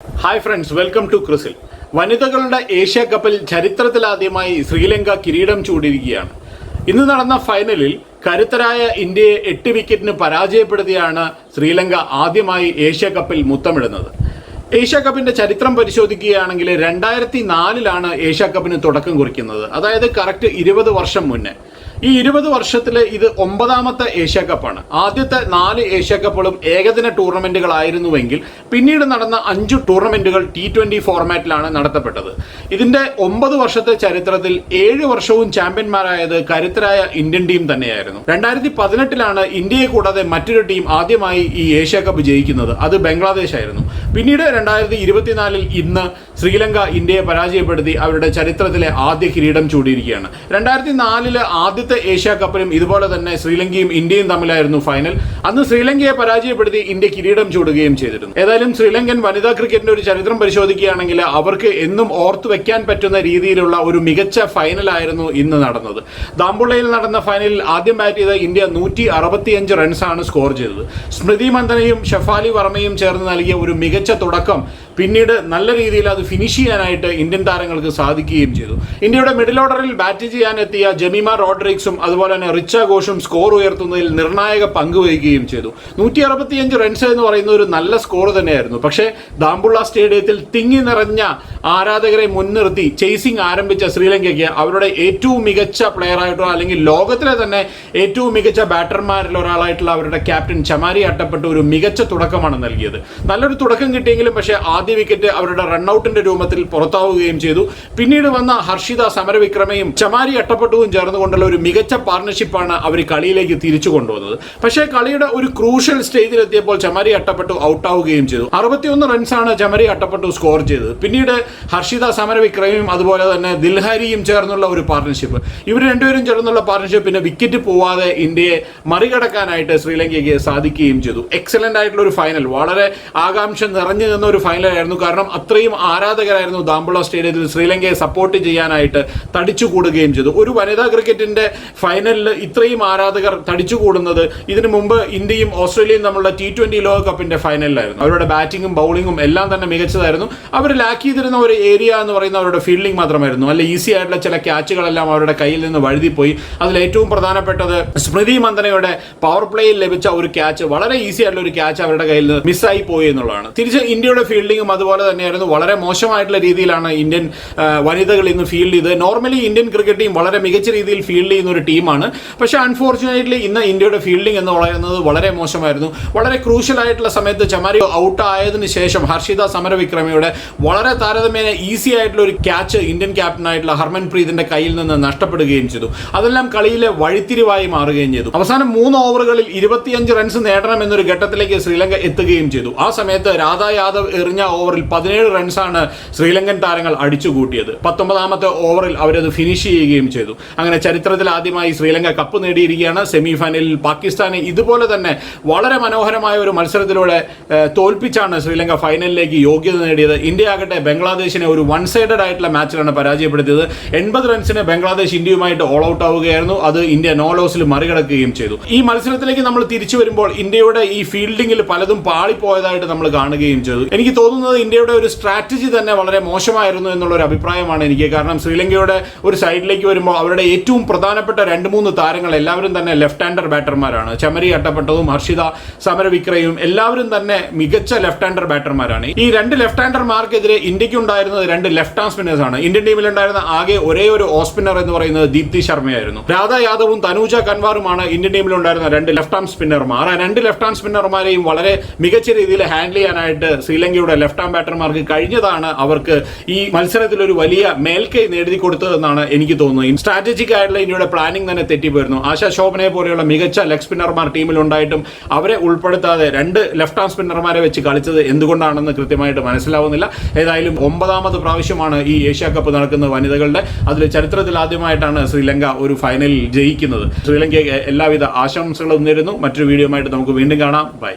Hi friends welcome to ക്രിസിൽ വനിതകളുടെ Asia കപ്പിൽ ചരിത്രത്തിലാദ്യമായി ശ്രീലങ്ക കിരീടം ചൂടിയിരിക്കുകയാണ്. ഇന്ന് നടന്ന ഫൈനലിൽ കരുത്തരായ ഇന്ത്യയെ എട്ട് വിക്കറ്റിന് പരാജയപ്പെടുത്തിയാണ് ശ്രീലങ്ക ആദ്യമായി ഏഷ്യ കപ്പിൽ മുത്തമിടുന്നത്. ഏഷ്യ കപ്പിന്റെ ചരിത്രം പരിശോധിക്കുകയാണെങ്കിൽ രണ്ടായിരത്തി നാലിലാണ് ഏഷ്യ കപ്പിന് തുടക്കം കുറിക്കുന്നത്. അതായത് കറക്റ്റ് ഇരുപത് വർഷം മുന്നേ. ഈ ഇരുപത് വർഷത്തിലെ ഇത് ഒമ്പതാമത്തെ ഏഷ്യ കപ്പാണ്. ആദ്യത്തെ നാല് ഏഷ്യ കപ്പുകളും ഏകദിന ടൂർണമെന്റുകളായിരുന്നുവെങ്കിൽ പിന്നീട് നടന്ന അഞ്ച് ടൂർണമെന്റുകൾ ടി ട്വന്റി ഫോർമാറ്റിലാണ് നടത്തപ്പെട്ടത്. ഇതിന്റെ ഒമ്പത് വർഷത്തെ ചരിത്രത്തിൽ ഏഴ് വർഷവും ചാമ്പ്യന്മാരായത് കരുത്തരായ ഇന്ത്യൻ ടീം തന്നെയായിരുന്നു. രണ്ടായിരത്തി പതിനെട്ടിലാണ് ഇന്ത്യയെ കൂടാതെ മറ്റൊരു ടീം ആദ്യമായി ഈ ഏഷ്യ കപ്പ് ജയിക്കുന്നത്. അത് ബംഗ്ലാദേശ് ആയിരുന്നു. പിന്നീട് രണ്ടായിരത്തി ഇരുപത്തിനാലിൽ ഇന്ന് ശ്രീലങ്ക ഇന്ത്യയെ പരാജയപ്പെടുത്തി അവരുടെ ചരിത്രത്തിലെ ആദ്യ കിരീടം ചൂടിയിരിക്കുകയാണ്. രണ്ടായിരത്തി നാലിൽ ആദ്യത്തെ ഏഷ്യ കപ്പിലും ഇതുപോലെ തന്നെ ശ്രീലങ്കയും ഇന്ത്യയും തമ്മിലായിരുന്നു ഫൈനൽ. അന്ന് ശ്രീലങ്കയെ പരാജയപ്പെടുത്തി ഇന്ത്യ കിരീടം ചൂടുകയും ചെയ്തിരുന്നു. ഏതായാലും ശ്രീലങ്കൻ വനിതാ ക്രിക്കറ്റിന്റെ ഒരു ചരിത്രം പരിശോധിക്കുകയാണെങ്കിൽ അവർക്ക് എന്നും ഓർത്തു വെക്കാൻ പറ്റുന്ന രീതിയിലുള്ള ഒരു മികച്ച ഫൈനലായിരുന്നു ഇന്ന് നടന്നത്. ദാമ്പുള്ളയിൽ നടന്ന ഫൈനലിൽ ആദ്യം ബാറ്റ് ചെയ്ത ഇന്ത്യ നൂറ്റി അറുപത്തിയഞ്ച് റൺസാണ് സ്കോർ ചെയ്തത്. സ്മൃതി മന്ദനയും ഷഫാലി വർമ്മയും ചേർന്ന് നൽകിയ ഒരു മികച്ച തുടക്കം പിന്നീട് നല്ല രീതിയിൽ അത് ഫിനിഷ് ചെയ്യാനായിട്ട് ഇന്ത്യൻ താരങ്ങൾക്ക് സാധിക്കുകയും ചെയ്തു. ഇന്ത്യയുടെ മിഡിൽ ഓർഡറിൽ ബാറ്റ് ചെയ്യാനെത്തിയ ജമീമ റോഡ്രിക്സും അതുപോലെ തന്നെ റിച്ച ഘോഷും സ്കോർ ഉയർത്തുന്നതിൽ നിർണായക പങ്ക് വഹിക്കുകയും ചെയ്തു. നൂറ്റി അറുപത്തിയഞ്ച് റൺസ് എന്ന് പറയുന്ന ഒരു നല്ല സ്കോർ തന്നെയായിരുന്നു. പക്ഷേ ദാമ്പുള്ള സ്റ്റേഡിയത്തിൽ തിങ്ങി നിറഞ്ഞ ആരാധകരെ മുൻനിർത്തി ചേസിംഗ് ആരംഭിച്ച ശ്രീലങ്കയ്ക്ക് അവരുടെ ഏറ്റവും മികച്ച പ്ലെയർ ആയിട്ടോ അല്ലെങ്കിൽ ലോകത്തിലെ തന്നെ ഏറ്റവും മികച്ച ബാറ്റർമാരിൽ ഒരാളായിട്ടുള്ള അവരുടെ ക്യാപ്റ്റൻ ചമാരി അട്ടപ്പെട്ട ഒരു മികച്ച തുടക്കമാണ് നൽകിയത്. നല്ലൊരു തുടക്കം കിട്ടിയെങ്കിലും പക്ഷേ ആദ്യ വിക്കറ്റ് അവരുടെ റൺഔട്ടിന്റെ രൂപത്തിൽ പുറത്താവുകയും ചെയ്തു. പിന്നീട് വന്ന ഹർഷിത സമരവിക്രമയും ചമാരി അട്ടപ്പെട്ടുവും ചേർന്നുകൊണ്ടുള്ള ഒരു മികച്ച പാർട്ണർഷിപ്പാണ് അവർ കളിയിലേക്ക് തിരിച്ചു കൊണ്ടുവന്നത്. പക്ഷേ കളിയുടെ ഒരു ക്രൂഷ്യൽ സ്റ്റേജിലെത്തിയപ്പോൾ ചമാരി അട്ടപ്പെട്ടു ഔട്ടാവുകയും ചെയ്തു. അറുപത്തിയൊന്ന് റൺസാണ് ചമരി അട്ടപ്പെട്ടു സ്കോർ ചെയ്തത്. പിന്നീട് ഹർഷിത സമരവിക്രമയും അതുപോലെ തന്നെ ദിൽഹരിയും ചേർന്നുള്ള ഒരു പാർട്ണർഷിപ്പ് ഇവർ രണ്ടുപേരും ചേർന്നുള്ള പാർട്ണർഷിപ്പ് പിന്നെ വിക്കറ്റ് പോവാതെ ഇന്ത്യയെ മറികടക്കാനായിട്ട് ശ്രീലങ്കയ്ക്ക് സാധിക്കുകയും ചെയ്തു. എക്സലന്റ് ആയിട്ടുള്ള ഒരു ഫൈനൽ വളരെ ആകാംക്ഷ നിറഞ്ഞു നിന്ന ഒരു ഫൈനലായിരുന്നു കാരണം അത്രയും ആരാധകരായിരുന്നു ദാമ്പുള സ്റ്റേഡിയത്തിൽ ശ്രീലങ്കയെ സപ്പോർട്ട് ചെയ്യാനായിട്ട് തടിച്ചുകൂടുകയും ചെയ്തു. ഒരു വനിതാ ക്രിക്കറ്റിന്റെ ഫൈനലിൽ ഇത്രയും ആരാധകർ തടിച്ചുകൂടുന്നത് ഇതിനു മുമ്പ് ഇന്ത്യയും ഓസ്ട്രേലിയയും തമ്മിലുള്ള ടി ട്വന്റി ലോകകപ്പിന്റെ ഫൈനലിലായിരുന്നു അവരുടെ ബാറ്റിങ്ങും ബൗളിംഗും എല്ലാം തന്നെ മികച്ചതായിരുന്നു. അവർ ലാക്ക് ചെയ്തിരുന്ന ഒരു ഏരിയ എന്ന് പറയുന്ന അവരുടെ ഫീൽഡിംഗ് മാത്രമായിരുന്നു. അല്ല ഈസി ആയിട്ടുള്ള ചില ക്യാച്ചുകളെല്ലാം അവരുടെ കയ്യിൽ നിന്ന് വഴുതിപ്പോയി. അതിൽ ഏറ്റവും പ്രധാനപ്പെട്ടത് സ്മൃതി മന്ദനയുടെ പവർ പ്ലേയിൽ ലഭിച്ച ഒരു ക്യാച്ച് വളരെ ഈസി ആയിട്ടുള്ള ഒരു ക്യാച്ച് അവരുടെ കയ്യിൽ നിന്ന് മിസ്സായി പോയി എന്നുള്ളതാണ്. തിരിച്ച് ഇന്ത്യയുടെ ഫീൽഡിങ്ങും അതുപോലെ തന്നെയായിരുന്നു. വളരെ മോശമായിട്ടുള്ള രീതിയിലാണ് ഇന്ത്യൻ വനിതകൾ ഇന്ന് ഫീൽഡ് ചെയ്തത്. നോർമലി ഇന്ത്യൻ ക്രിക്കറ്റ് ടീം വളരെ മികച്ച രീതിയിൽ ഫീൽഡ് ചെയ്യുന്ന ഒരു ടീമാണ്. പക്ഷേ അൺഫോർച്ചുനേറ്റ്ലി ഇന്ന് ഇന്ത്യയുടെ ഫീൽഡിംഗ് എന്ന് പറയുന്നത് വളരെ മോശമായിരുന്നു. വളരെ ക്രൂഷ്യൽ ആയിട്ടുള്ള സമയത്ത് ചമാരി ഔട്ട് ആയതിനു ശേഷം ഹർഷിത സമരവിക്രമയുടെ വളരെ താരതമ്യേന ഈസി ആയിട്ടുള്ള ഒരു ക്യാച്ച് ഇന്ത്യൻ ക്യാപ്റ്റനായിട്ടുള്ള ഹർമൻപ്രീതിന്റെ കയ്യിൽ നിന്ന് നഷ്ടപ്പെടുകയും ചെയ്തു. അതെല്ലാം കളിയിലെ വഴിത്തിരിവായി മാറുകയും ചെയ്തു. അവസാനം മൂന്ന് ഓവറുകളിൽ ഇരുപത്തിയഞ്ച് റൺസ് നേടണം എന്നൊരു ഘട്ടത്തിലേക്ക് ശ്രീലങ്ക എത്തുകയും ചെയ്തു. ആ സമയത്ത് രാധാ യാദവ് എറിഞ്ഞ ഓവറിൽ പതിനേഴ് റൺസാണ് ശ്രീലങ്കൻ താരങ്ങൾ അടിച്ചുകൂട്ടിയത്. പത്തൊമ്പതാമത്തെ ഓവറിൽ അവരത് ഫിനിഷ് ചെയ്യുകയും ചെയ്തു. അങ്ങനെ ചരിത്രത്തിൽ ആദ്യമായി ശ്രീലങ്ക കപ്പ് നേടിയിരിക്കുകയാണ്. സെമി ഫൈനലിൽ പാകിസ്ഥാനെ ഇതുപോലെ തന്നെ വളരെ മനോഹരമായ ഒരു മത്സരത്തിലൂടെ തോൽപ്പിച്ചാണ് ശ്രീലങ്ക ഫൈനലിലേക്ക് യോഗ്യത നേടിയത്. ഇന്ത്യ ആകട്ടെ ബംഗ്ലാദേശിനെ ഒരു വൺ സൈഡഡ് ആയിട്ടുള്ള മാച്ചിലാണ് പരാജയപ്പെടുത്തിയത്. എൺപത് റൺസിന് ബംഗ്ലാദേശ് ഇന്ത്യയുമായിട്ട് ഓൾ ഔട്ട് ആവുകയായിരുന്നു. അത് ഇന്ത്യ നോ ലോസിൽ മറികടക്കുകയും ചെയ്തു. ഈ മത്സരത്തിലേക്ക് നമ്മൾ തിരിച്ചു വരുമ്പോൾ ഇന്ത്യയുടെ ഈ ഫീൽഡിംഗിൽ പലതും പാളിപ്പോയതായിട്ട് നമ്മൾ കാണുകയും ചെയ്തു. എനിക്ക് തോന്നുന്നത് ഇന്ത്യയുടെ ഒരു സ്ട്രാറ്റജി തന്നെ വളരെ മോശമായിരുന്നു എന്നുള്ളൊരു അഭിപ്രായമാണ് എനിക്ക്. കാരണം ശ്രീലങ്കയുടെ ഒരു സൈഡിലേക്ക് വരുമ്പോൾ അവരുടെ ഏറ്റവും പ്രധാനപ്പെട്ട രണ്ട് മൂന്ന് താരങ്ങൾ എല്ലാവരും തന്നെ ലെഫ്റ്റ് ഹാൻഡർ ബാറ്റർമാരാണ് ചമരി അട്ടപ്പെട്ടതും ഹർഷിത സമരവിക്രയും എല്ലാവരും തന്നെ മികച്ച ലെഫ്റ്റ് ഹാൻഡർ ബാറ്റർമാരാണ് ഈ രണ്ട് ലെഫ്റ്റ് ഹാൻഡർമാർക്കെതിരെ ഇന്ത്യയ്ക്ക് ഉണ്ടായിരുന്നത് രണ്ട് ലെഫ്റ്റ് ഹാൻഡ് സ്പിന്നേഴ്സ് ആണ്. ഇന്ത്യൻ ടീമിൽ ഉണ്ടായിരുന്ന ആകെ ഒരേ ഒരു ഓഫ് സ്പിന്നർ എന്ന് പറയുന്നത് ദീപ്തി ശർമ്മയായിരുന്നു. രാധ യാദവും തനൂജ കൻവാറുമാണ് ഇന്ത്യൻ ടീമിൽ ഉണ്ടായിരുന്ന രണ്ട് ലെഫ്റ്റ് ഹാൻഡ് സ്പിന്നർമാർ ആ രണ്ട് ലെഫ്റ്റ് ഹാൻഡ് സ്പിന്നർമാരെയും വളരെ മികച്ച രീതിയിൽ ഹാൻഡിൽ ചെയ്യാനായിട്ട് ശ്രീലങ്കയുടെ ലെഫ്റ്റ് ആം ബാറ്റർമാർക്ക് കഴിഞ്ഞതാണ് അവർക്ക് ഈ മത്സരത്തിൽ ഒരു വലിയ മേൽക്കൈ നേടി കൊടുത്തതെന്നാണ് എനിക്ക് തോന്നുന്നത്. സ്ട്രാറ്റജിക് ആയിട്ടുള്ള ഇന്ത്യയുടെ പ്ലാനിംഗ് തന്നെ തെറ്റിപ്പോയിരുന്നു. ആശാ ശോഭനയെ പോലെയുള്ള മികച്ച ലെഗ് സ്പിന്നർമാർ ടീമിൽ ഉണ്ടായിട്ടും അവരെ ഉൾപ്പെടുത്താതെ രണ്ട് ലെഫ്റ്റ് ആം സ്പിന്നർമാരെ വെച്ച് കളിച്ചത് എന്തുകൊണ്ടാണെന്ന് കൃത്യമായിട്ട് മനസ്സിലാവുന്നില്ല. ഏതായാലും ഒമ്പതാമത് പ്രാവശ്യമാണ് ഈ ഏഷ്യ കപ്പ് നടക്കുന്ന വനിതകളുടെ. അതിൽ ചരിത്രത്തിൽ ആദ്യമായിട്ടാണ് ശ്രീലങ്ക ഒരു ഫൈനലിൽ ജയിക്കുന്നത്. ശ്രീലങ്കയ്ക്ക് എല്ലാവിധ ആശംസകളും നേരുന്നു. മറ്റൊരു വീഡിയോ ആയിട്ട് നമുക്ക് വീണ്ടും കാണാം. ബൈ